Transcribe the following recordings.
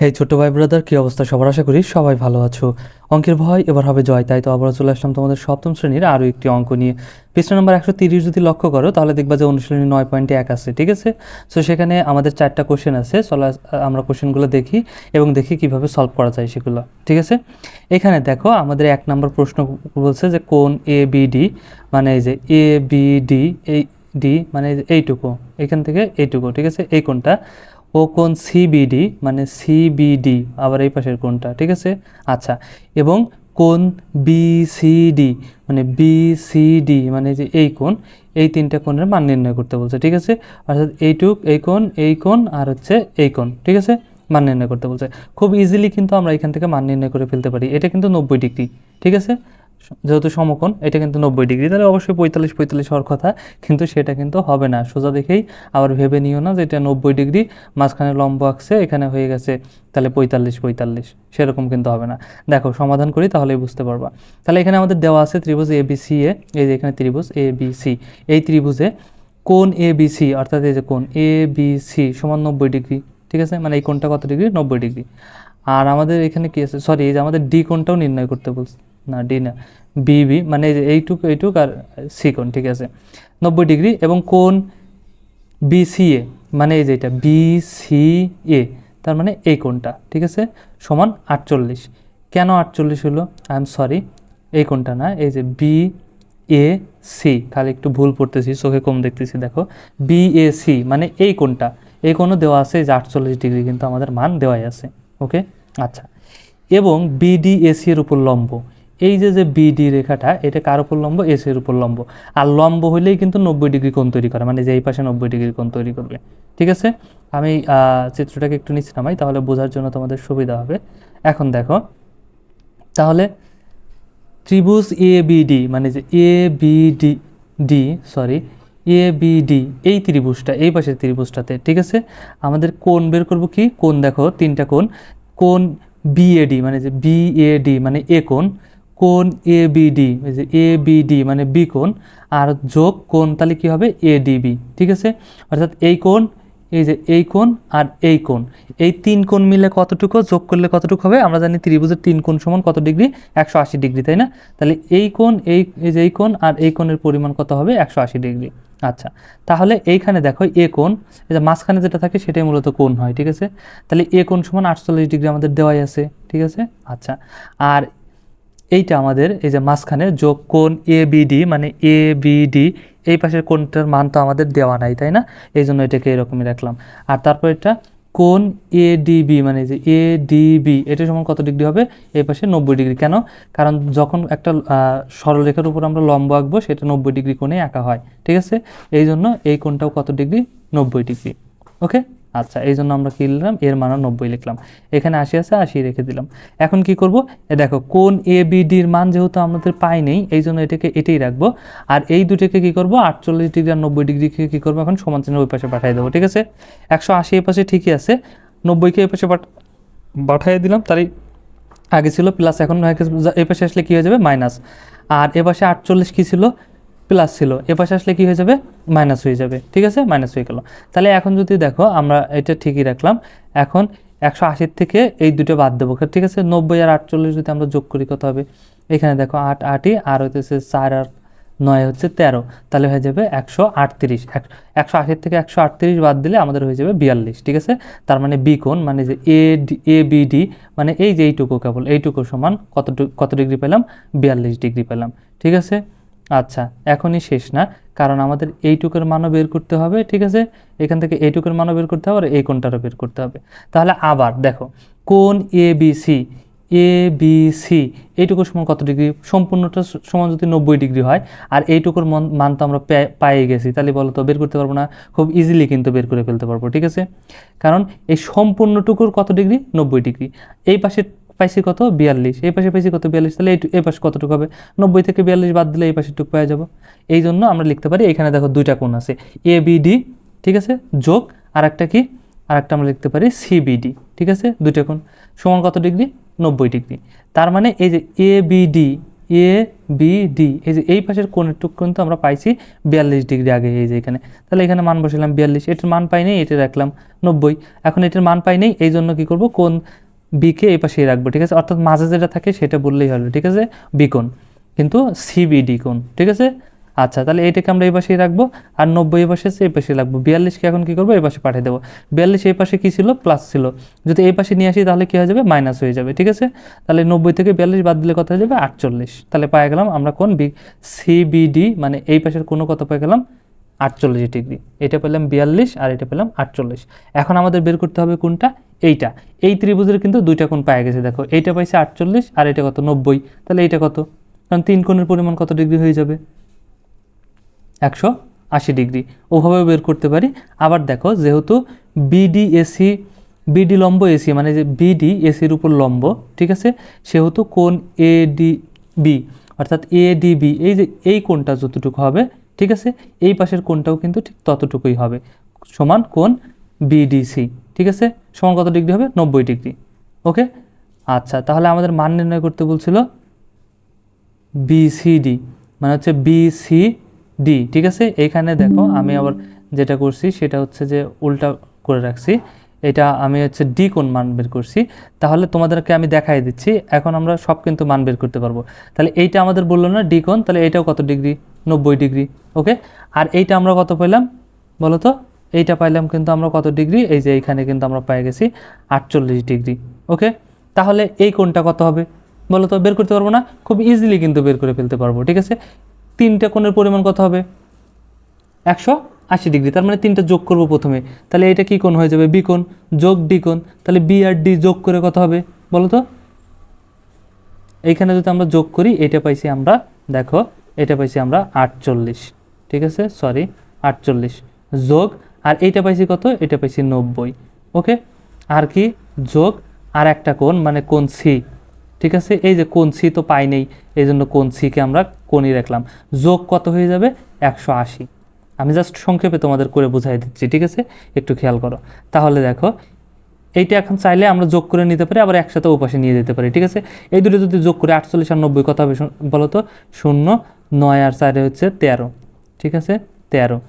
হেই ছোট ভাই ব্রাদার, কি অবস্থা সবার আশা করি সবাই ভালো আছো। অঙ্কের ভয় এবার হবে জয়, তাই তো আবার চলে আসলাম তোমাদের সপ্তম শ্রেণির আরও একটি অঙ্ক নিয়ে। পৃষ্ঠা নম্বর একশো তিরিশ যদি লক্ষ্য করো, তাহলে দেখবা যে অনুশীলনী নয় পয়েন্টে এক আছে, ঠিক আছে? সো সেখানে আমাদের চারটা কোশ্চেন আছে, চলো আমরা কোশ্চেনগুলো দেখি এবং দেখি কীভাবে সলভ করা যায় সেগুলো, ঠিক আছে? এখানে দেখো আমাদের এক নম্বর প্রশ্ন বলছে যে কোন এ বি ডি মানে এই যে এ বি ডি এই ডি মানে এইটুকু, এখান থেকে এইটুকু, ঠিক আছে? এই কোনটা? ও কোন সিবিডি মানে সিবিডি আবার এই পাশের কোনটা, ঠিক আছে? আচ্ছা এবং কোন বিসিডি মানে বিসিডি মানে যে এই কোণ, এই তিনটা কোণের মান নির্ণয় করতে বলছে, ঠিক আছে? অর্থাৎ এইটুক এই কোণ এই কোণ, আর হচ্ছে এই কোণ, ঠিক আছে? মান নির্ণয় করতে বলছে। খুব ইজিলি কিন্তু আমরা এখান থেকে মান নির্ণয় করে ফেলতে পারি। এটা কিন্তু নব্বই ডিগ্রি, ঠিক আছে? যেহেতু সমকোণ, এটা কিন্তু নব্বই ডিগ্রি, তাহলে অবশ্যই পঁয়তাল্লিশ পঁয়তাল্লিশ হওয়ার কথা, কিন্তু সেটা কিন্তু হবে না। সোজা দেখেই আবার ভেবে নিও না যে এটা নব্বই ডিগ্রি, মাঝখানে লম্ব আঁকছে, এখানে হয়ে গেছে, তাহলে পঁয়তাল্লিশ পঁয়তাল্লিশ, সেরকম কিন্তু হবে না। দেখো, সমাধান করি, তাহলেই বুঝতে পারবা। তাহলে এখানে আমাদের দেওয়া আছে ত্রিভুজ এ বি সি এ এই যে এখানে ত্রিভুজ এ বি সি এই ত্রিভুজে কোন এ বি সি অর্থাৎ এই যে কোন এ বি সি সমান নব্বই ডিগ্রি, ঠিক আছে? মানে এই কোনটা কত ডিগ্রি? নব্বই ডিগ্রি। আর আমাদের এখানে কি আছে? সরি এই যে আমাদের ডি কোনটাও নির্ণয় করতে বলছে। না, ডি না বিবি মানে এইটুক এইটুক আর সি কোণ, ঠিক আছে? নব্বই ডিগ্রি এবং কোণ বিসিএ মানে এই যে এটা, বিসিএ, তার মানে এই কোণটা, ঠিক আছে? সমান আটচল্লিশ। কেন আটচল্লিশ হলো? আই এম সরি, এই কোণটা না, এই যে বি এ সি খালি একটু ভুল পড়তেছি, চোখে কম দেখতেছি, দেখো। বি এ সি মানে এই কোণটা, এই কোণও দেওয়া আছে যে আটচল্লিশ ডিগ্রি কিন্তু আমাদের মান দেওয়াই আছে, ওকে? আচ্ছা। এবং বিডিএসি এর উপর লম্ব এই যে যে বিডি রেখাটা, এটা কার উপর লম্ব? এস এর উপর লম্ব। আর লম্ব হইলেই কিন্তু নব্বই ডিগ্রি কোণ তৈরি করে মানে যে এই পাশে নব্বই ডিগ্রি কোণ তৈরি করবে ঠিক আছে? আমি চিত্রটাকে একটু নিচে নামাই, তাহলে বোঝার জন্য তোমাদের সুবিধা হবে। এখন দেখো, তাহলে ত্রিভুজ এ বিডি মানে যে A BD D sorry A BD এই ত্রিভুজটা, এই পাশের ত্রিভুজটাতে, ঠিক আছে? আমাদের কোণ বের করব কি? কোণ দেখো, তিনটা কোণ। কোণ বিএডি মানে যে বিএডি মানে এ কোণ। কোণ এ বিডি এই যে এ বিডি মানে বি কোণ, আর যোগ কোণ তাহলে কী হবে? এ এডিবি ঠিক আছে? অর্থাৎ এই কোণ, এই যে এই কোণ আর এই কোণ, এই তিন কোণ মিলে কতটুকু? যোগ করলে কতটুকু হবে? আমরা জানি ত্রিভুজের তিন কোণ সমান কত ডিগ্রি? একশো আশি ডিগ্রি, তাই না? তাহলে এই কোণ, এই এই যে এই কোণ আর এই কোণের পরিমাণ কত হবে? একশো আশি ডিগ্রি। আচ্ছা তাহলে এইখানে দেখো এ কোণ, এই যে মাঝখানে যেটা থাকে সেটাই মূলত কোণ হয়, ঠিক আছে? তাহলে এ কোণ সমান আটচল্লিশ ডিগ্রি আমাদের দেওয়াই আছে, ঠিক আছে? আচ্ছা আর এইটা আমাদের এই যে মাঝখানে যোগ কোণ এ বিডি মানে এ বিডি এই পাশের কোণটার মান তো আমাদের দেওয়া নাই, তাই না? এই জন্য এটাকে এরকমই রাখলাম। আর তারপর এটা কোন এ ডিবি মানে যে এ ডিবি এটা সমান কত ডিগ্রি হবে? এই পাশে নব্বই ডিগ্রি। কেন? কারণ যখন একটা সরলরেখার উপর আমরা লম্ব আঁকবো, সেটা নব্বই ডিগ্রি কোণে আঁকা হয়, ঠিক আছে? এই জন্য এই কোণটাও কত ডিগ্রি? নব্বই ডিগ্রি। ওকে? আচ্ছা এই জন্য আমরা কি লিখলাম? এর মান নব্বই লিখলাম। এখানে আশি আছে, আশি রেখে দিলাম। এখন কি করব? এ দেখো, কোন এ বিডির মান যেহেতু আমাদের পাই নেই, এই জন্য এটাকে এটাই রাখব। আর এই দুটোকে কি করব? আটচল্লিশ ডিগ্রি আর নব্বই ডিগ্রিকে কি করব? এখন সমান চিহ্নের ওই পাশে পাঠিয়ে দেবো, ঠিক আছে? একশো আশি এই পাশে ঠিকই আছে। নব্বইকে এই পাশে পাঠ- পাঠিয়ে দিলাম, তারই আগে ছিল প্লাস এখন এই পাশে আসলে কী হয়ে যাবে? মাইনাস আর এ পাশে আটচল্লিশ কী ছিল? প্লাস ছিল এ পাশে আসলে কী হয়ে যাবে? মাইনাস হয়ে যাবে, ঠিক আছে? মাইনাস হয়ে গেল। তাহলে এখন যদি দেখো, আমরা এটা ঠিকই রাখলাম। এখন একশো আশির থেকে এই দুটো বাদ দেবো, ঠিক আছে? নব্বই আর আটচল্লিশ যদি আমরা যোগ করি, কত হবে? এখানে দেখো আট আটই, আর হইতেছে চার আর নয় হচ্ছে তেরো। তাহলে হয়ে যাবে একশো আটত্রিশ। একশো আশির থেকে একশো আটত্রিশ বাদ দিলে আমাদের হয়ে যাবে বিয়াল্লিশ, ঠিক আছে? তার মানে বি কোণ মানে যে এ এ বি ডি মানে এই যে এইটুকু কেবল, এইটুকু সমান কত কত ডিগ্রি পেলাম? বিয়াল্লিশ ডিগ্রি পেলাম, ঠিক আছে? আচ্ছা এখনই শেষ না। কারণ আমাদের এইটুকুর মানও বের করতে হবে, ঠিক আছে? এখান থেকে এইটুকুর মানও বের করতে হবে আর এই কোনটারও বের করতে হবে। তাহলে আবার দেখো, কোন A B C A B C এইটুকুর সমান কত ডিগ্রি? সম্পূর্ণটা সমান যদি নব্বই ডিগ্রি হয়, আর এইটুকুর মন- মান তো আমরা পেয়ে- গেছি, তাহলে বলো তো, বের করতে পারব না? খুব ইজিলি কিন্তু বের করে ফেলতে পারব, ঠিক আছে? কারণ এই সম্পূর্ণটুকুর কত ডিগ্রি? নব্বই ডিগ্রি। এই পাশে পাইছি কত? বিয়াল্লিশ। এই পাশে পাইছি কত? বিয়াল্লিশ। তাহলে এই এই পাশে কতটুকু হবে? নব্বই থেকে বিয়াল্লিশ বাদ দিলে এই পাশে টুকু পেয়ে যাব। এই জন্য আমরা লিখতে পারি, এখানে দেখো দুইটা কোণ আছে। এ বি ডি ঠিক আছে? যোগ আর একটা কি? আর একটা আমরা লিখতে পারি সিবিডি ঠিক আছে? দুইটা কোণ। সমান কত ডিগ্রি? নব্বই ডিগ্রি। তার মানে এই যে A BD A B D এই যে এই পাশের কোণের টুক কিন্তু আমরা পাইছি বিয়াল্লিশ ডিগ্রি আগে, এই যে এখানে। তাহলে এখানে মান বসালাম বিয়াল্লিশ। এটার মান পাই নেই, এটা রাখলাম নব্বই। এখন এটার মান পাই নেই, এই জন্য কী করব? কোন বিকে এই পাশেই রাখব, ঠিক আছে? অর্থাৎ মাঝে যেটা থাকে সেটা বললেই হলো ঠিক আছে? বিকোণ কিন্তু সিবিডি কোণ, ঠিক আছে? আচ্ছা তাহলে এইটাকে আমরা এই পাশেই রাখব, আর নব্বই এই পাশে এই পাশে রাখব। বিয়াল্লিশকে এখন কী করব? এই পাশে পাঠিয়ে দেবো। বিয়াল্লিশ এই পাশে কী ছিল? প্লাস ছিল। যদি এই পাশে নিয়ে আসি, তাহলে কী হয়ে যাবে? মাইনাস হয়ে যাবে, ঠিক আছে? তাহলে নব্বই থেকে বিয়াল্লিশ বাদ দিলে কত হয়ে যাবে? আটচল্লিশ। তাহলে পাই গেলাম আমরা কোন বি সিবিডি মানে এই পাশের কোনো কত পেয়ে গেলাম? আটচল্লিশ ডিগ্রি। এটা পেলাম বিয়াল্লিশ আর এটা পেলাম আটচল্লিশ। এখন আমাদের বের করতে হবে কোনটা? এইটা। এই ত্রিভুজের কিন্তু দুইটা কোণ পাওয়া গেছে, দেখো। এইটা পাইছে আটচল্লিশ আর এটা কত? নব্বই। তাহলে এইটা কত? কারণ তিন কোণের পরিমাণ কত ডিগ্রি হয়ে যাবে? একশো আশি ডিগ্রি। ওভাবেও বের করতে পারি। আবার দেখো, যেহেতু বিডি এসি বিডি লম্ব এসি মানে যে বিডি এসির উপর লম্ব, ঠিক আছে? সেহেতু কোন এ ডি বি, অর্থাৎ এ ডি বি, এই যে, এই কোণটা যতটুকু হবে ঠিক আছে? এই পাশের কোণটাও কিন্তু ঠিক ততটুকুই হবে। সমান কোণ বিডিসি ঠিক আছে? সমান কত ডিগ্রি হবে? নব্বই ডিগ্রি। ওকে? আচ্ছা তাহলে আমাদের মান নির্ণয় করতে বলছিল বিসিডি মানে হচ্ছে বিসিডি ঠিক আছে? এখানে দেখো, আমি আবার যেটা করছি, সেটা হচ্ছে যে উল্টা করে রাখছি। এটা আমি হচ্ছে ডি কোন মান বের করছি, তাহলে তোমাদেরকে আমি দেখাই দিচ্ছি, এখন আমরা সব কিন্তু মান বের করতে পারব। তাহলে এইটা আমাদের বলল না ডি কোন, তাহলে এইটাও কত ডিগ্রি? নব্বই ডিগ্রি, ওকে? আর এইটা আমরা কত পেলাম বলো তো? এইটা পাইলাম কিন্তু আমরা কত ডিগ্রি? এই যে এইখানে কিন্তু আমরা পেয়ে গেছি আটচল্লিশ ডিগ্রি, ওকে? তাহলে এই কোণটা কত হবে? বলো তো, বের করতে পারব না? খুব ইজিলি কিন্তু বের করে ফেলতে পারব, ঠিক আছে? তিনটা কোণের পরিমাণ কত হবে? একশো আশি ডিগ্রি, তার মানে তিনটা যোগ করব প্রথমে। তাহলে এটা কি কোণ হয়ে যাবে? বি যোগ ডি তাহলে বি আর ডি যোগ করে কত হবে? বলো তো। এইখানে যদি আমরা যোগ করি, এটা পাইছি আমরা, দেখো, এটা পাইছি আমরা আটচল্লিশ। ঠিক আছে? সরি আটচল্লিশ যোগ, আর এইটা পাইছি কত? এটা পাইছি নব্বই। ওকে? আর কি? যোগ, আর একটা কোণ মানে কোণ সি ঠিক আছে? এই যে কোণ সি তো পাই নেই, এই জন্য কোণ সিকে আমরা কোণই রাখলাম। যোগ কত হয়ে যাবে? একশো আশি। আমি জাস্ট সংক্ষেপে তোমাদের করে বুঝাই দিচ্ছি, ঠিক আছে? একটু খেয়াল করো। তাহলে দেখো, এইটা এখন চাইলে আমরা যোগ করে নিতে পারি, আবার একসাথে ওপাশে নিয়ে যেতে পারি, ঠিক আছে? এই দুটো যদি যোগ করে আটচল্লিশ আর নব্বই, কথা হবে শোন- বলো তো, শূন্য, নয় আর চারে হচ্ছে তেরো, ঠিক আছে? তেরো।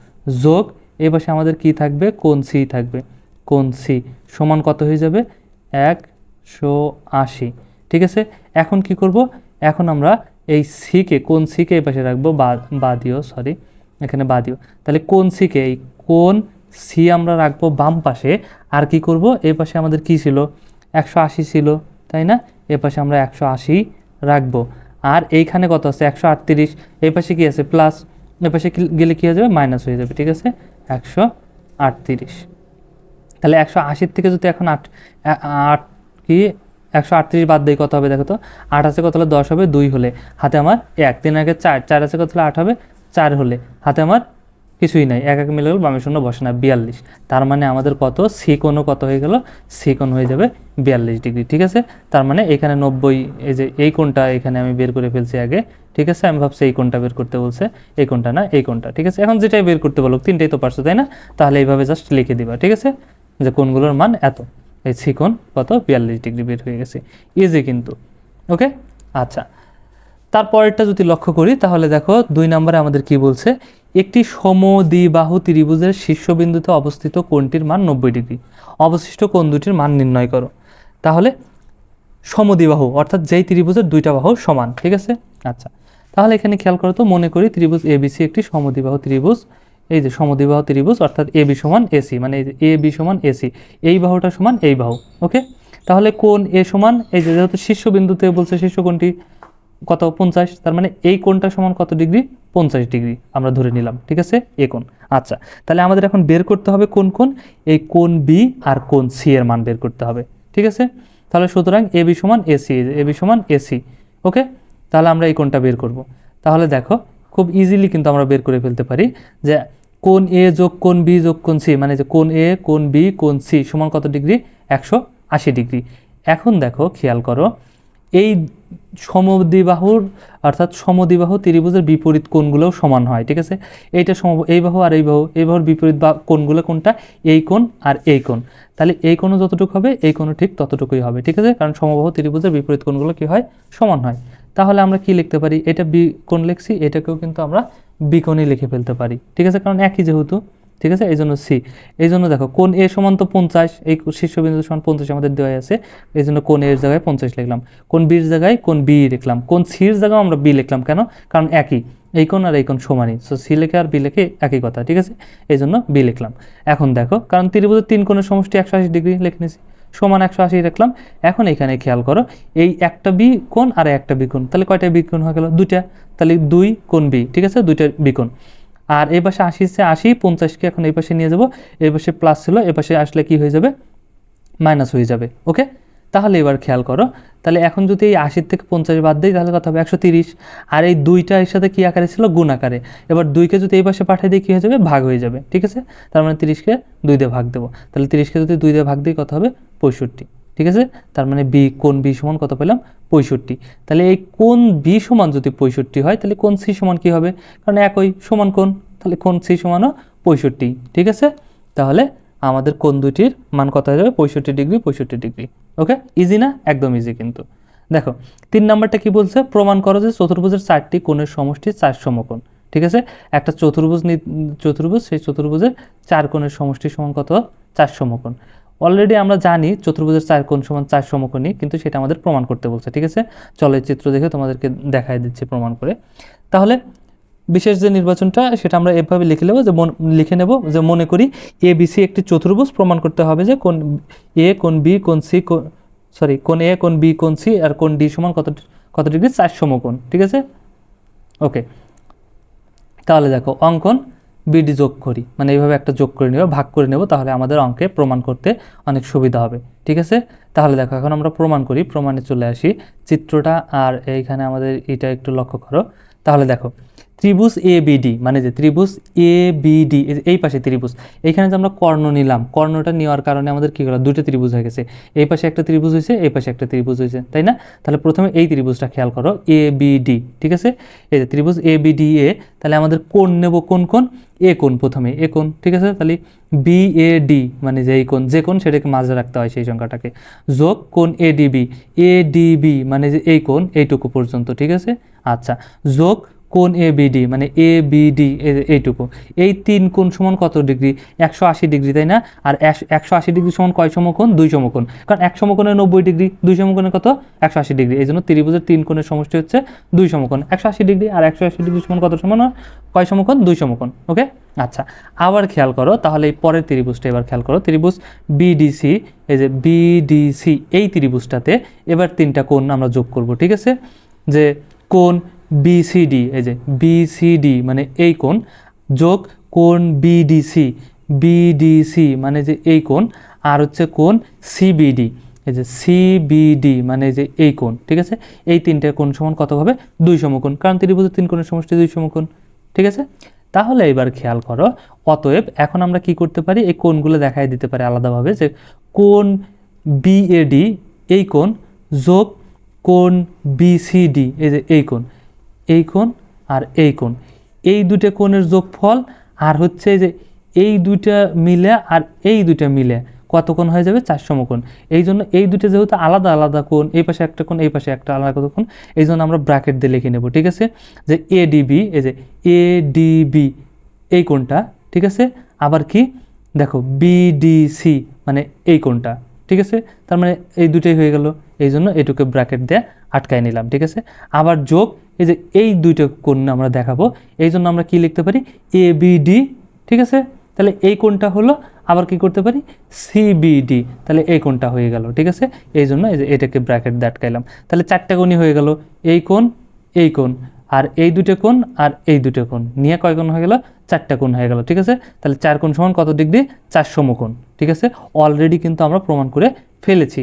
যোগ, এই পাশে আমাদের কি থাকবে? কোন সি থাকবে। কোন সি সমান কত হয়ে যাবে? একশো আশি, ঠিক আছে? এখন কি করব? এখন আমরা এই সিকে কোন সিকে এই পাশে রাখব, বা বাদিও সরি এখানে বা দিও। তাহলে কোন সিকে এই? কোন সি আমরা রাখব বাম পাশে, আর কি করব? এই পাশে আমাদের কি ছিল? একশো আশি ছিল, তাই না? এ পাশে আমরা একশো আশি রাখব। আর এইখানে কত আছে? একশো আটত্রিশ। এই পাশে কি আছে? প্লাস। এ পাশে গেলে কী হয়ে যাবে? মাইনাস হয়ে যাবে, ঠিক আছে? একশো আটত্রিশ। তাহলে একশো আশির থেকে যদি এখন আট আট কি? একশো আটত্রিশ বাদ দিয়ে কত হবে দেখো তো? আট আছে কত হলে দশ হবে? দুই হলে। হাতে আমার এক। তিন আগে চার। চার আছে কত হলে আট হবে? চার হলে। হাতে আমার কিছুই নাই। এক এক মিলে গেল বামে শূন্য বসে না, বিয়াল্লিশ। তার মানে আমাদের কত? সি কোণও কত হয়ে গেল? সি কোণ হয়ে যাবে বিয়াল্লিশ ডিগ্রি, ঠিক আছে? তার মানে এখানে নব্বই, এই যে এই কোণটা এখানে আমি বের করে ফেলছি আগে, ঠিক আছে? আমি ভাবছি এই কোণটা বের করতে বলছে, এই কোণটা না, এই কোণটা, ঠিক আছে? এখন যেটাই বের করতে বলো তিনটাই তো পারছ, তাই না? তাহলে এইভাবে জাস্ট লিখে দিবা, ঠিক আছে? যে কোণগুলোর মান এত। এই সি কোণ কত? বিয়াল্লিশ ডিগ্রি বের হয়ে গেছে। ইজি কিন্তু ওকে আচ্ছা। তারপরেরটা যদি লক্ষ্য করি, তাহলে দেখো দুই নম্বরে আমাদের কি বলছে? একটি সম সমদ্বিবাহু ত্রিভুজের শীর্ষবিন্দুতে অবস্থিত কোণটির মান নব্বই ডিগ্রি। অবশিষ্ট কোণ দুটির মান নির্ণয় করো। তাহলে সমদ্বিবাহু, অর্থাৎ যেই ত্রিভুজের দুইটা বাহু সমান, ঠিক আছে? আচ্ছা তাহলে এখানে খেয়াল করো তো, মনে করি ত্রিভুজ এবিসি একটি সমদ্বিবাহু ত্রিভুজ। এই যে সমদ্বিবাহু ত্রিভুজ, অর্থাৎ এ বি সমান এসি মানে এ বি সমান এসি এই বাহুটা সমান এই বাহু ওকে তাহলে কোন এ সমান, এই যে যেহেতু শীর্ষবিন্দুতে বলছে শীর্ষ কোণটি কত? পঞ্চাশ। তার মানে এই কোণটা সমান কত ডিগ্রি? পঞ্চাশ ডিগ্রি। আমরা ধরে নিলাম, ঠিক আছে? এ কোণ। আচ্ছা তাহলে আমাদের এখন বের করতে হবে কোন কোন এই কোন বি আর কোন সি এর মান বের করতে হবে, ঠিক আছে? তাহলে সুতরাং এ বি সমান এসি এ বি সমান এসি ওকে? তাহলে আমরা এই কোণটা বের করব। তাহলে দেখো, খুব ইজিলি কিন্তু আমরা বের করে ফেলতে পারি যে কোন এ যোগ কোন বি যোগ কোন সি মানে যে কোন এ কোন বি কোন সি সমান কত ডিগ্রি? একশো আশি ডিগ্রি। এখন দেখো, খেয়াল করো, এই সমদ্বিবাহুর, অর্থাৎ সমদ্বিবাহু ত্রিভুজের বিপরীত কোণগুলোও সমান হয়, ঠিক আছে? এইটা সম, এই বাহু আর এই বাহু, এই বাহুর বিপরীত বা কোণগুলো কোনটা? এই কোণ আর এই কোণ। তাহলে এই কোণও যতটুকু হবে, এই কোণও ঠিক ততটুকুই হবে, ঠিক আছে? কারণ সমবাহু ত্রিভুজের বিপরীত কোণগুলো কি হয়? সমান হয়। তাহলে আমরা কি লিখতে পারি? এটা বি কোণ লিখছি, এটাকেও কিন্তু আমরা বি কোণই লিখে ফেলতে পারি, ঠিক আছে? কারণ একই যেহেতু। ঠিক আছে? এই জন্য সি এই জন্য দেখো, কোন এ সমান তো পঞ্চাশ, এই শীর্ষবিন্দু সমান পঞ্চাশ আমাদের দেওয়া আছে এই জন্য কোন এর জায়গায় পঞ্চাশ লিখলাম। কোন বির জায়গায় কোন বি লিখলাম। কোন সির জায়গায় আমরা বি লিখলাম কেন? কারণ একই। এই কোণ আর এই কোণ সমানই। সো সি লেখে আর বি লেখে একই কথা, ঠিক আছে? এই জন্য বি লিখলাম। এখন দেখো, কারণ ত্রিভুজের তিন কোণের সমষ্টি একশো আশি ডিগ্রি লিখে নিয়েছি। সমান একশো আশি রাখলাম এখন এখানে খেয়াল করো, এই একটা বি কোণ আর একটা বি কোণ। তাহলে কয়টা বি কোণ হয়ে গেল? দুইটা। তাহলে দুই কোণ বি ঠিক আছে? দুইটা বি কোণ। আর এই পাশে আশি সে আশি, পঞ্চাশকে এখন এই পাশে নিয়ে যাব। এই পাশে প্লাস ছিল, এই পাশে আসলে কি হয়ে যাবে? মাইনাস হয়ে যাবে ওকে তাহলে এবার খেয়াল করো, তাহলে এখন যদি এই আশির থেকে পঞ্চাশ বাদ দিই, তাহলে কত হবে একশো তিরিশ। আর এই দুইটা এর সাথে কী আকারে ছিল? গুণ আকারে। এবার দুইকে যদি এই পাশে পাঠিয়ে দিই, কী হয়ে যাবে? ভাগ হয়ে যাবে, ঠিক আছে? তার মানে তিরিশকে দুই দিয়ে ভাগ দেবো। তাহলে তিরিশকে যদি দুই দিয়ে ভাগ দিই, কত হবে? পঁয়ষট্টি। ঠিক আছে? তার মানে বি কোন বি সমান কত পেলাম? পঁয়ষট্টি। তাহলে এই কোন বি সমান যদি পঁয়ষট্টি হয়, তাহলে কোন সি সমান কী হবে? কারণ একই সমান কোন তাহলে কোন সি সমানও পঁয়ষট্টি। ঠিক আছে? তাহলে আমাদের কোন দুটির মান কত হয়ে যাবে? পঁয়ষট্টি ডিগ্রি পঁয়ষট্টি ডিগ্রি। ওকে? ইজি না? একদম ইজি কিন্তু। দেখো, তিন নাম্বারটা কি বলছে? প্রমাণ করো যে চতুর্ভুজের চারটি কোণের সমষ্টি চার সমকোণ। ঠিক আছে? একটা চতুর্ভুজ চতুর্ভুজ, সেই চতুর্ভুজের চার কোণের সমষ্টি সমান কত? চার সমকোণ। অলরেডি আমরা জানি চতুর্ভুজের চার কোণ সমান চার সমকোণই কিন্তু সেটা আমাদের প্রমাণ করতে বলছে, ঠিক আছে? চলো এই চিত্র দেখে তোমাদেরকে দেখাই দিচ্ছি প্রমাণ করে। তাহলে বিশেষ যে নির্বাচনটা, সেটা আমরা এভাবে লিখে নেব যে লিখে নেব যে মনে করি এ বি সি একটি চতুর্ভুজ প্রমাণ করতে হবে যে কোন এ কোন বি কোন সি কোন সরি কোন এ কোন বি কোন সি আর কোন ডি সমান কত কত ডিগ্রি? চার সমকোণ, ঠিক আছে? ওকে তাহলে দেখো, অঙ্কন বিডি যোগ করি। মানে এইভাবে একটা যোগ করে নেব, ভাগ করে নেব, তাহলে আমাদের অঙ্কে প্রমাণ করতে অনেক সুবিধা হবে। ঠিক আছে? তাহলে দেখো, এখন আমরা প্রমাণ করি, প্রমাণে চলে আসি। চিত্রটা আর এইখানে আমাদের এটা একটু লক্ষ্য করো। তাহলে দেখো ত্রিভুজ এ বিডি মানে যে ত্রিভুজ এ বিডি এই পাশে ত্রিভুজ। এইখানে যে আমরা কর্ণ নিলাম, কর্ণটা নেওয়ার কারণে আমাদের কী হলো? দুটো ত্রিভুজ হয়ে গেছে। এই পাশে একটা ত্রিভুজ হয়েছে, এই পাশে একটা ত্রিভুজ হয়েছে, তাই না? তাহলে প্রথমে এই ত্রিভুজটা খেয়াল করো এ বিডি ঠিক আছে? এই যে ত্রিভুজ এ বিডি এ তাহলে আমাদের কোন নেব কোন কোন এ কোণ প্রথমে এ কোণ, ঠিক আছে? তাহলে বি এ ডি মানে যে এই কোণ, যে কোন সেটাকে মাঝে রাখতে হয় সেই সংখ্যাটাকে। যোগ কোন এ ডিবি এ ডিবি মানে যে এই কোণ, এইটুকু পর্যন্ত, ঠিক আছে? আচ্ছা যোগ কোণ এ বিডি মানে এ বিডি এইটুকু। এই তিন কোণ সমান কত ডিগ্রি? একশো আশি ডিগ্রি, তাই না? আর একশো আশি ডিগ্রি সমান কয় সমকোণ? দুই সমকোণ। কারণ এক সমকোণে নব্বই ডিগ্রি, দুই সমকোণে কত? একশো আশি ডিগ্রি। এই জন্য ত্রিভুজের তিন কোণের সমষ্টি হচ্ছে দুই সমকোণ। একশো আশি ডিগ্রি আর একশো আশি ডিগ্রি সমান কত সমান? কয় সমকোণ? দুই সমকোণ। ওকে? আচ্ছা আবার খেয়াল করো, তাহলে এই পরের ত্রিভুজটা এবার খেয়াল করো। ত্রিভুজ বিডিসি এই যে বিডিসি এই ত্রিভুজটাতে এবার তিনটা কোণ আমরা যোগ করব, ঠিক আছে? যে কোণ বিসিডি এই যে বিসিডি মানে এই কোণ যোগ কোণ বিডিসি বিডিসি মানে যে এই কোণ, আর হচ্ছে কোণ সিবিডি এই যে সিবিডি মানে যে এই কোণ, ঠিক আছে? এই তিনটে কোণ সমান কত হবে? দুই সমকোণ, কারণ ত্রিভুজের তিন কোণের সমষ্টি দুই সমকোণ, ঠিক আছে? তাহলে এবার খেয়াল করো, অতএব এখন আমরা কি করতে পারি? এই কোণগুলো দেখাই দিতে পারি আলাদাভাবে যে কোণ বিএডি এই কোণ যোগ কোণ বিসিডি এই যে এই কোণ। এই কোণ আর এই কোণ। এই দুটো কোণের যোগফল আর হচ্ছে যে এই দুইটা মিলে আর এই দুইটা মিলে কত কোণ হয়ে যাবে? চার সমকোণ। এই জন্য এই দুটো যেহেতু আলাদা আলাদা কোণ, এই পাশে একটা কোণ, এই পাশে একটা আলাদা কোণ, এই জন্য আমরা ব্র্যাকেট দিয়ে লিখে নেব, ঠিক আছে? যে এডিবি এই যে এডিবি এই কোণটা, ঠিক আছে? আবার কি? দেখো বিডিসি মানে এই কোণটা, ঠিক আছে? তার মানে এই দুটোই হয়ে গেল, এই জন্য এটুকু ব্র্যাকেট দিয়ে আটকায় নিলাম, ঠিক আছে? আবার যোগ এই যে এই দুইটা কোণ আমরা দেখাবো, এই জন্য আমরা কি লিখতে পারি? এ বিডি ঠিক আছে? তাহলে এই কোণটা হলো, আবার কি করতে পারি? সিবিডি তাহলে এই কোণটা হয়ে গেল, ঠিক আছে? এই জন্য এই যে এটাকে ব্র্যাকেট দিয়ে আটকাইলাম। তাহলে চারটা কোণই হয়ে গেল, এই কোণ এই কোণ, আর এই দুটো কোণ, আর এই দুটো কোণ। নিয়ে কয় কোণ হয়ে গেল? চারটা কোণ হয়ে গেল, ঠিক আছে? তাহলে চার কোণ সমান কত ডিগ্রি? চার সমকোণ, ঠিক আছে? অলরেডি কিন্তু আমরা প্রমাণ করে ফেলেছি।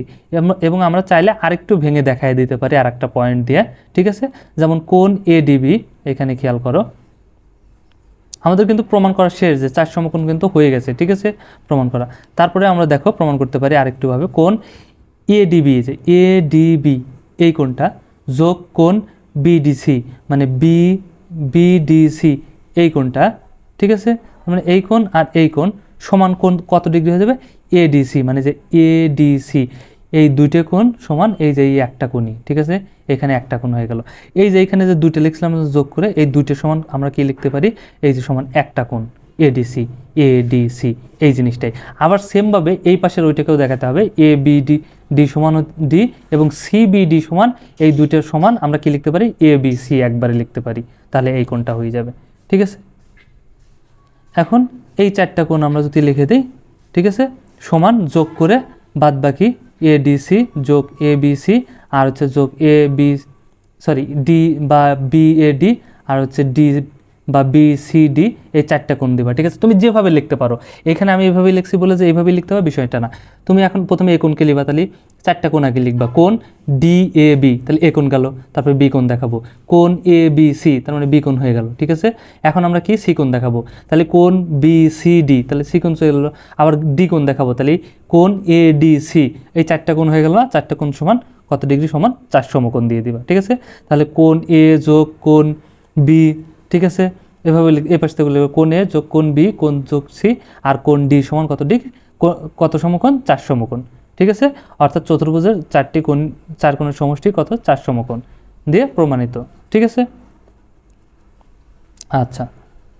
এবং আমরা চাইলে আরেকটু ভেঙে দেখাই দিতে পারি আর একটা পয়েন্ট দিয়ে, ঠিক আছে? যেমন কোণ এডিবি এখানে খেয়াল করো। আমাদের কিন্তু প্রমাণ করা শেষ যে চার সমকোণ কিন্তু হয়ে গেছে, ঠিক আছে? প্রমাণ করা। তারপরে আমরা দেখো, প্রমাণ করতে পারি আরেকটুভাবে। কোণ এডিবি যে এডিবি এই কোণটা যোগ কোণ বিডিসি মানে বি বিডিসি এই কোণটা, ঠিক আছে? মানে এই কোণ আর এই কোণ। সমান কোণ কত ডিগ্রি হয়ে যাবে? এডিসি মানে যে এডিসি এই দুইটা কোণ সমান এই যে এই একটা কোণই, ঠিক আছে? এখানে একটা কোণ হয়ে গেল। এই যে এখানে যে দুইটা লিখছিলাম যোগ করে এই দুইটা সমান আমরা কি লিখতে পারি? এই যে সমান একটা কোণ এডিসি এডিসি এই জিনিসটাই। আবার সেমভাবে এই পাশের ওইটাকেও দেখাতে হবে এ বি ডি সমান ডি এবং সি বি ডি সমান এই দুইটার সমান আমরা কি লিখতে পারি? এ বি সি একবারে লিখতে পারি। তাহলে এই কোণটা হয়ে যাবে, ঠিক আছে? এখন এই চারটা কোণ আমরা যদি লিখে দিই, ঠিক আছে? সমান যোগ করে বাদ বাকি এ ডিসি যোগ এ বিসি আর হচ্ছে যোগ এ বি সরি ডি বা বি এ ডি আর হচ্ছে ডি বা বি সি ডি এই চারটা কোণ দিবা, ঠিক আছে? তুমি যেভাবে লিখতে পারো। এখানে আমি এইভাবে লিখছি বলে যে এইভাবে লিখতে হবে বিষয়টা না। তুমি এখন প্রথমে এ কোণকে লিখবা তাহলে চারটা কোণ আগে লিখবা। কোন ডি এ বি তাহলে এ কোণ গেল, তারপর বি কোণ দেখাবো। কোন এ বি সি তার মানে বি কোণ হয়ে গেল, ঠিক আছে? এখন আমরা কি সি কোণ দেখাবো? তাহলে কোন বি সি ডি তাহলে সি কোণ চলে গেলো, আবার ডি কোণ দেখাবো, তাহলে কোন এ ডি সি এই চারটা কোণ হয়ে গেল না? চারটা কোণ সমান কত ডিগ্রি সমান চার সমকোণ দিয়ে দিবা, ঠিক আছে? তাহলে কোন এ যোগ কোন বি ঠিক আছে? এভাবে লিখ- এই পাশ থেকে লিখবে কোণ এ যোগ কোন বি, কোন যোগ সি, আর কোন ডি সমান কত ডিগ্রি? কত সমকোণ? চার সমকোণ। ঠিক আছে? অর্থাৎ চতুর্ভুজের চারটি কোণ, চার কোণের সমষ্টি কত? চার সমকোণ দিয়ে প্রমাণিত। ঠিক আছে? আচ্ছা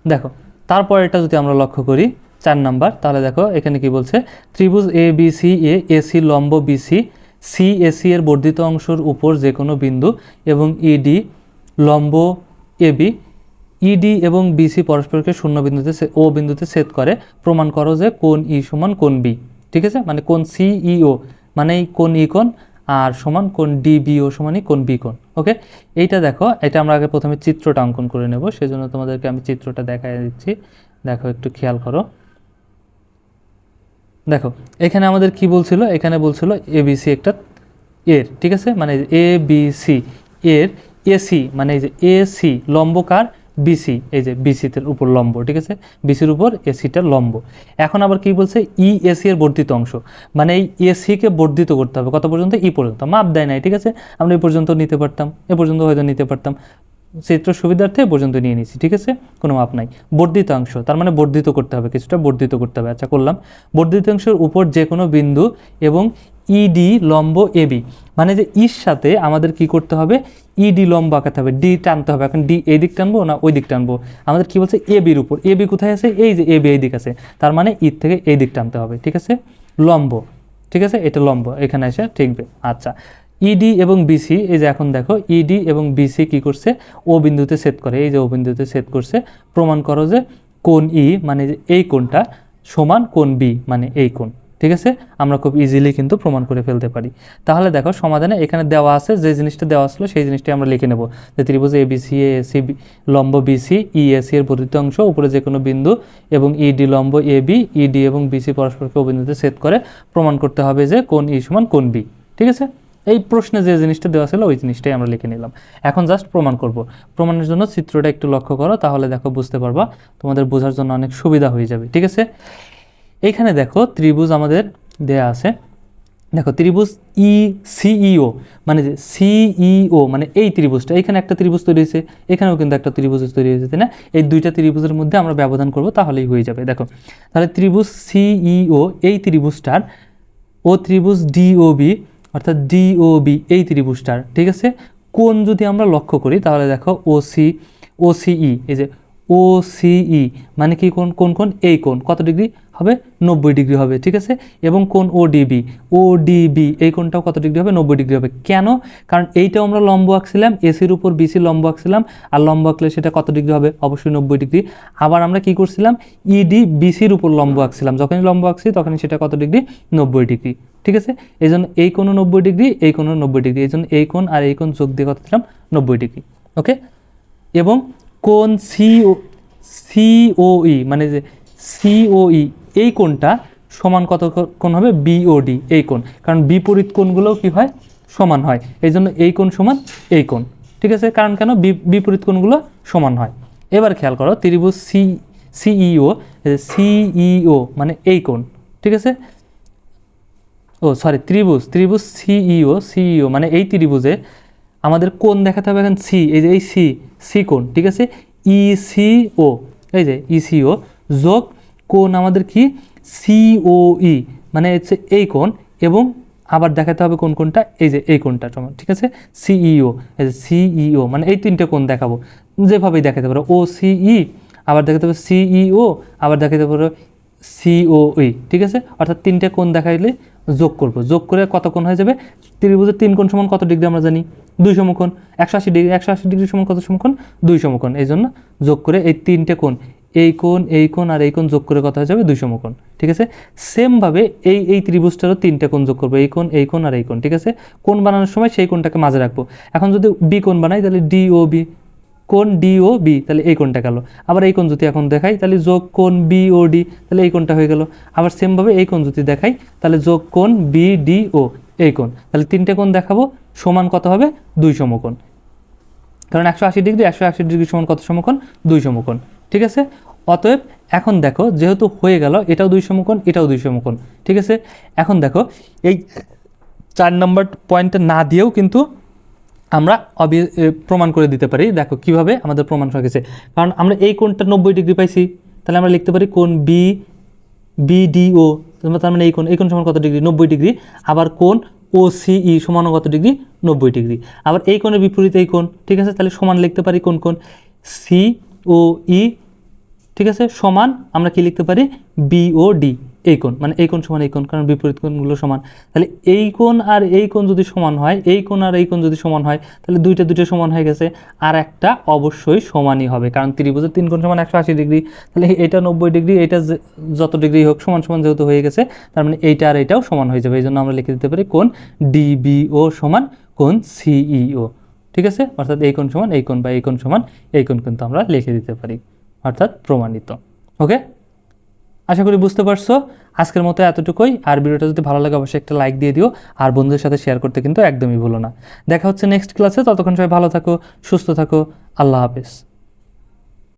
দেখো তারপর এটা যদি আমরা লক্ষ্য করি, চার নাম্বার, তাহলে দেখো, এখানে কি বলছে? ত্রিভুজ A, B, C, A AC লম্ব বিসি সি এসি এর বর্ধিত অংশের উপর যে কোনো বিন্দু এবং ইডি লম্ব এবি ইডি এবং বিসি পরস্পরকে শূন্য বিন্দুতে ও বিন্দুতে ছেদ করে। প্রমাণ করো যে কোন ই সমান কোন বি ঠিক আছে? মানে কোন সিইও মানে কোন ই কোন আর সমান কোন ডিবিও সমানই কোন বি কোন ওকে? এইটা দেখো, এটা আমরা আগে প্রথমে চিত্রটা অঙ্কন করে নেব। সেজন্য তোমাদেরকে আমি চিত্রটা দেখাই দিচ্ছি। দেখো, একটু খেয়াল করো। দেখো, এখানে আমাদের কি বলছিল? এখানে বলছিল এবিসি একটা এর, ঠিক আছে? মানে এ বি সি এর এসি মানে এই যে এসি লম্বকার বিসি এই যে বিসিতে উপর লম্ব, ঠিক আছে? বিসির উপর এসিটা লম্ব। এখন আবার কি বলছে? ই এসি এর বর্ধিত অংশ। মানে এই এসিকে বর্ধিত করতে হবে। কত পর্যন্ত? ই পর্যন্ত। মাপ দেয় নাই, ঠিক আছে? আমরা এই পর্যন্ত নিতে পারতাম। এ পর্যন্ত হয়তো নিতে পারতাম। চিত্র সুবিধার্থে এ পর্যন্ত নিয়ে নিচ্ছি ঠিক আছে? কোনো মাপ নাই। বর্ধিত অংশ। তার মানে বর্ধিত করতে হবে, কিছুটা বর্ধিত করতে হবে। আচ্ছা করলাম। বর্ধিত অংশের উপর যে কোনো বিন্দু এবং ইডি লম্ব এবি মানে যে ইর সাথে আমাদের কি করতে হবে? ইডি লম্ব আঁকাতে হবে। ডি টানতে হবে। এখন ডি এই দিক টানবো না ওই দিক টানবো? আমাদের কি বলছে? এ বির উপর। এ বি কোথায় আছে? এই যে এ বি এই দিক আছে। তার মানে ইর থেকে এই দিক টানতে হবে। ঠিক আছে? লম্ব। ঠিক আছে? এটা লম্ব। এখানে এসে ঠিকবে। আচ্ছা। ইডি এবং বিসি এই যে এখন দেখো ইডি এবং বিসি কি করছে? ও বিন্দুতে সেট করে। এই যে ও বিন্দুতে সেট করছে। প্রমাণ করো যে কোন ই মানে এই কোনটা সমান কোন বি মানে এই কোণ। ঠিক আছে? আমরা খুব ইজিলি কিন্তু প্রমাণ করে ফেলতে পারি। তাহলে দেখো সমাধানে এখানে দেওয়া আছে, যে জিনিসটা দেওয়া আসলো সেই জিনিসটা আমরা লিখে নেব। যে ত্রিভুজ এ বিসি এ এসি লম্ব বিসি ই এসি এর বর্ধিত অংশ, উপরে যে কোনো বিন্দু এবং ইডি লম্ব এ বি ইডি এবং বিসি পরস্পরকে বিন্দুতে সেট করে প্রমাণ করতে হবে যে কোন ই সমান কোন বি ঠিক আছে? এই প্রশ্নে যে জিনিসটা দেওয়া ছিল, ওই জিনিসটাই আমরা লিখে নিলাম। এখন জাস্ট প্রমাণ করব। প্রমাণের জন্য চিত্রটা একটু লক্ষ্য করো, তাহলে দেখো বুঝতে পারবা, তোমাদের বোঝার জন্য অনেক সুবিধা হয়ে যাবে। ঠিক আছে? এইখানে দেখো ত্রিভুজ আমাদের দেয়া আছে। দেখো ত্রিভুজ ই সিইও মানে যে সিইও মানে এই ত্রিভুজটা, এখানে একটা ত্রিভুজ তৈরি হয়েছে, এখানেও কিন্তু একটা ত্রিভুজ তৈরি হয়েছে, তাই না? এই দুইটা ত্রিভুজের মধ্যে আমরা ব্যবধান করব, তাহলেই হয়ে যাবে, দেখো। তাহলে ত্রিভুজ সিইও এই ত্রিভুজটার, ও ত্রিভুজ ডিওবি অর্থাৎ ডিওবি এই ত্রিভুজটার, ঠিক আছে? কোন যদি আমরা লক্ষ্য করি, তাহলে দেখো ওসি ওসিই এই যে ওসিই মানে কি কোন কোন কোন এই কোন কত ডিগ্রি? হবে নব্বই ডিগ্রি হবে, ঠিক আছে? এবং কোন ওডিবি ওডিবি এই কোনটাও কত ডিগ্রি হবে? নব্বই ডিগ্রি হবে। কেন? কারণ এইটাও আমরা লম্ব আঁকছিলাম এসির উপর বিসি লম্ব আঁকছিলাম, আর লম্ব আঁকলে সেটা কত ডিগ্রি হবে? অবশ্যই নব্বই ডিগ্রি। আবার আমরা কি করছিলাম? ইডি বিসির উপর লম্ব আঁকছিলাম। যখনই লম্ব আঁকছি, তখনই সেটা কত ডিগ্রি? নব্বই ডিগ্রি, ঠিক আছে? এই জন্য এই কোনো নব্বই ডিগ্রি, এই কোনো নব্বই ডিগ্রি। এই জন্য এই কোণ আর এই কোণ যোগ দিয়ে কত দিলাম? নব্বই ডিগ্রি, ওকে? এবং কোন সিও সিওই মানে যে সিওই এই কোণটা সমান কত কোণ হবে? বিওডি এই কোণ। কারণ বিপরীত কোণগুলোও কি হয়? সমান হয়। এই জন্য এই কোণ সমান এই কোণ। ঠিক আছে? কারণ কেন? বিপরীত কোণগুলো সমান হয়। এবার খেয়াল করো, ত্রিভুজ সি সিইও সিইও মানে এই কোণ। ঠিক আছে? ও সরি ত্রিভুজ ত্রিভুজ সিইও সিইও মানে এই ত্রিভুজে আমাদের কোণ দেখাতে হবে এখন সি এই যে এই সি সি কোণ। ঠিক আছে? ইসিও এই যে ইসিও যোগ কোণ আমাদের কি? সিওই মানে হচ্ছে এই কোণ এবং আবার দেখাতে হবে কোন কোনটা এই যে এই কোনটা সমান ঠিক আছে? সিইও এই যে সিইও মানে এই তিনটে কোন দেখাবো। যেভাবেই দেখাতে পারো ও সিই আবার দেখাতে পারো সিইও আবার দেখাতে পারো সিওই ঠিক আছে? অর্থাৎ তিনটে কোণ দেখাইলে যোগ করব। যোগ করে কত কোণ হয়ে যাবে? ত্রিভুজের তিন কোণ সমান কত ডিগ্রি আমরা জানি? দুই সমকোণ একশো আশি ডিগ্রি, একশো আশি ডিগ্রি সমান কত সমকোণ? দুই সমকোণ এই জন্য যোগ করে এই তিনটে কোণ এই কোণ এই কোণ আর এই কোণ যোগ করে কত হয়ে যাবে দুই সমকোণ, ঠিক আছে? সেমভাবে এই এই ত্রিভুজটারও তিনটে কোণ যোগ করব, এই কোণ এই কোণ আর এই কোণ, ঠিক আছে? কোণ বানানোর সময় সেই কোণটাকে মাঝে রাখব। এখন যদি বি কোণ বানাই, তাহলে ডি ও বি কোণ ডি ও বি তাহলে এই কোণটা গেল। আবার এই কোণ যদি এখন দেখাই, তাহলে যোগ কোণ বি ও ডি তাহলে এই কোণটা হয়ে গেল। আবার সেমভাবে এই কোণ যদি দেখাই, তাহলে যোগ কোণ বি ডি ও এই কোণ। তাহলে তিনটে কোণ দেখাবো, সমান কত হবে? দুই সমকোণ। কারণ একশো আশি ডিগ্রি, একশো আশি ডিগ্রি সমান কত সমকোণ? দুই সমকোণ, ঠিক আছে? অতএব এখন দেখো যেহেতু হয়ে গেল, এটাও দুই সমকোণ এটাও দুই সমকোণ ঠিক আছে? এখন দেখো, এই চার নম্বর পয়েন্টটা না দিয়েও কিন্তু আমরা অবি প্রমাণ করে দিতে পারি। দেখো কীভাবে আমাদের প্রমাণ হয়ে গেছে। কারণ আমরা এই কোণটা নব্বই ডিগ্রি পাইছি, তাহলে আমরা লিখতে পারি কোণ বি বিডিও তার মানে এই কোণ এই কোণ সমান কত ডিগ্রি? নব্বই ডিগ্রি। আবার কোণ ও সিই সমান কত ডিগ্রি? নব্বই ডিগ্রি। আবার এই কোণের বিপরীতে এই কোণ, ঠিক আছে? তাহলে সমান লিখতে পারি কোন কোণ? সি ও ই ঠিক আছে? সমান আমরা কি লিখতে পারি? বি ও ডি এই কোণ। মানে এই কোণ সমান এই কোণ, কারণ বিপরীত কোণগুলো সমান। তাহলে এই কোণ আর এই কোণ যদি সমান হয়, এই কোণ আর এই কোণ যদি সমান হয়, তাহলে দুইটা দুইটা সমান হয়ে গেছে। আর একটা অবশ্যই সমানই হবে, কারণ ত্রিভুজের তিন কোণ সমান একশো আশি ডিগ্রি। তাহলে এটা নব্বই ডিগ্রি, এটা যত ডিগ্রি হোক, সমান সমান যেহেতু হয়ে গেছে, তার মানে এইটা আর এইটাও সমান হয়ে যাবে। এই জন্য আমরা লিখে দিতে পারি কোণ ডিবিও সমান কোণ সিইও ঠিক আছে? অর্থাৎ এই কোণ সমান, এই কোণ বা এই কোণ সমান, এই কোণ কিন্তু আমরা লিখে দিতে পারি। অর্থাৎ প্রমাণিত, ওকে? আশা করি বুঝতে পারছ। আজকের মতো এতটুকুই। আর ভিডিওটা যদি ভালো লাগে, অবশ্যই একটা লাইক দিয়ে দিও। আর বন্ধুদের সাথে শেয়ার করতে কিন্তু একদমই ভুলো না। দেখা হচ্ছে নেক্সট ক্লাসে ততক্ষণ সবাই ভালো থাকো, সুস্থ থাকো। আল্লাহ হাফেজ।